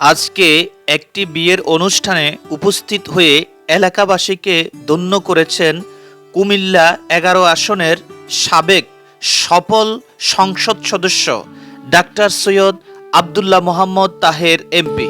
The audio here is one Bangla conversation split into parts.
আজকে একটি বিয়ের অনুষ্ঠানে উপস্থিত হয়ে এলাকাবাসীকে ধন্য করেছেন কুমিল্লা এগারো আসনের সাবেক সফল সংসদ সদস্য ডাক্তার সৈয়দ আবদুল্লাহ মোহাম্মদ তাহের এমপি।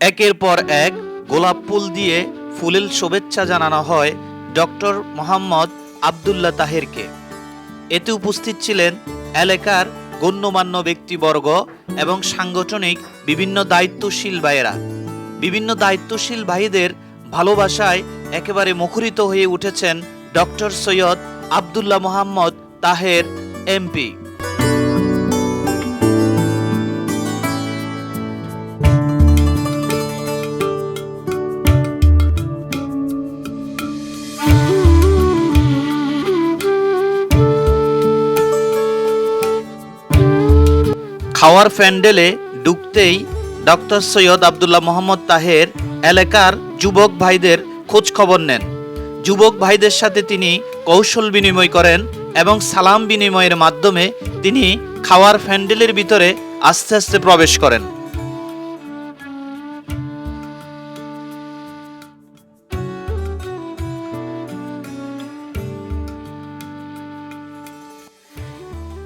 একের পর এক গোলাপ ফুল দিয়ে ফুলেল শুভেচ্ছা জানানো হয় ডক্টর মোহাম্মদ আবদুল্লাহ তাহেরকে। এতে উপস্থিত ছিলেন এলাকার গণ্যমান্য ব্যক্তিবর্গ এবং সাংগঠনিক বিভিন্ন দায়িত্বশীল ভাইয়েরা। বিভিন্ন দায়িত্বশীল ভাইদের ভালোবাসায় একেবারে মুখরিত হয়ে উঠেছেন ডক্টর সৈয়দ আবদুল্লাহ মোহাম্মদ তাহের এমপি। খাওয়ার প্যান্ডেলে ঢুকতেই ডক্টর সৈয়দ আবদুল্লাহ মোহাম্মদ তাহের এলাকার যুবক ভাইদের খোঁজ খবর নেন। যুবক ভাইদের সাথে তিনি কৌশল বিনিময় করেন এবং সালাম বিনিময়ের মাধ্যমে তিনি খাওয়ার প্যান্ডেলের ভিতরে আস্তে আস্তে প্রবেশ করেন।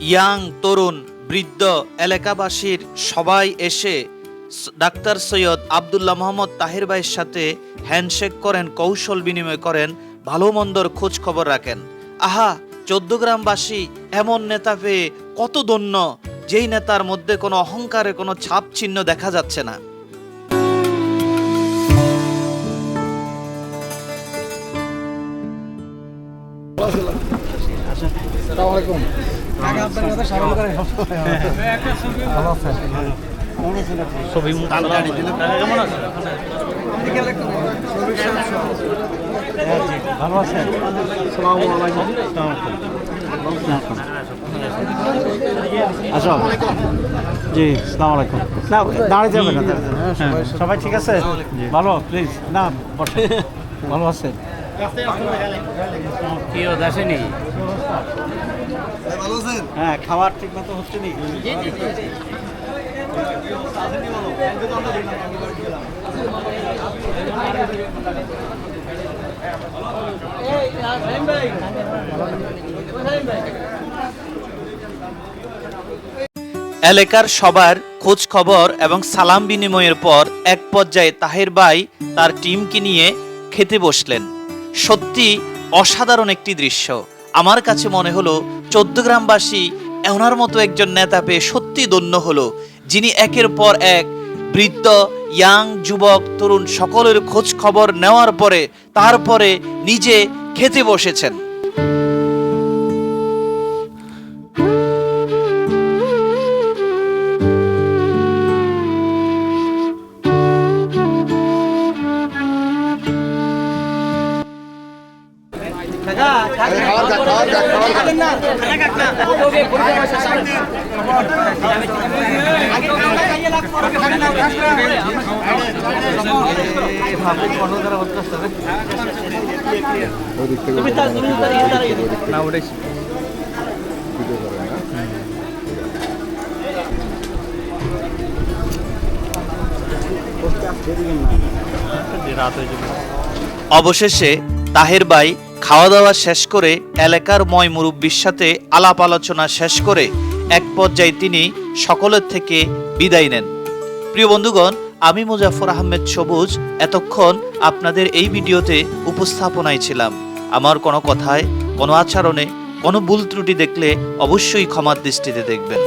ইয়াং তরুণ বৃদ্ধ এলাকাবাসীর সবাই এসে ডাক্তার সৈয়দ আবদুল্লাহ মোহাম্মদ তাহির ভাইয়ের সাথে হ্যান্ডশেক করেন, কৌশল বিনিময় করেন, ভালো মন্দর খোঁজ খবর রাখেন। আহা, চোদ্দ গ্রামবাসী এমন নেতা পেয়ে কত দন্য যেই নেতার মধ্যে কোনো অহংকারে কোনো ছাপ চিহ্ন দেখা যাচ্ছে না। আপনার কথা করে ভালো আছেন? ছবি কেমন আছে। ভালো আছেন? সালামু আলাইকুম। আসো। জি সালাম আলাইকুম। না দাঁড়িয়ে যাবেন না। হ্যাঁ, সবাই- সবাই ঠিক আছে? ভালো প্লিজ না ভালো আছেন? কেউ আসেনি? হ্যাঁ খাবার ঠিক মতো হচ্ছে নি। এলাকার সবার খোঁজ খবর এবং সালাম বিনিময়ের পর এক পর্যায়ে তাহের ভাই তার টিমকে নিয়ে খেতে বসলেন। সত্যি অসাধারণ একটি দৃশ্য। আমার কাছে মনে হলো, চোদ্দ গ্রামবাসী এনার মতো একজন নেতা পেয়ে সত্যি ধন্য হলো, যিনি একের পর এক বৃদ্ধ, ইয়াং যুবক, তরুণ সকলের খোঁজ খবর নেওয়ার পরে তারপরে নিজে খেতে বসেছেন। অবশেষে তাহের ভাই খাওয়া দাওয়া শেষ করে এলাকার ময় মুরব্বীর সাথে আলাপ আলোচনা শেষ করে এক পর্যায়ে তিনি সকলের থেকে বিদায় নেন। প্রিয় বন্ধুগণ, আমি মুজাফর আহমেদ সবুজ। এতক্ষণ আপনাদের এই ভিডিওতে উপস্থাপনায় ছিলাম। আমার কোনো কথায়, কোনো আচরণে, কোনো ভুল ত্রুটি দেখলে অবশ্যই ক্ষমার দৃষ্টিতে দেখবেন।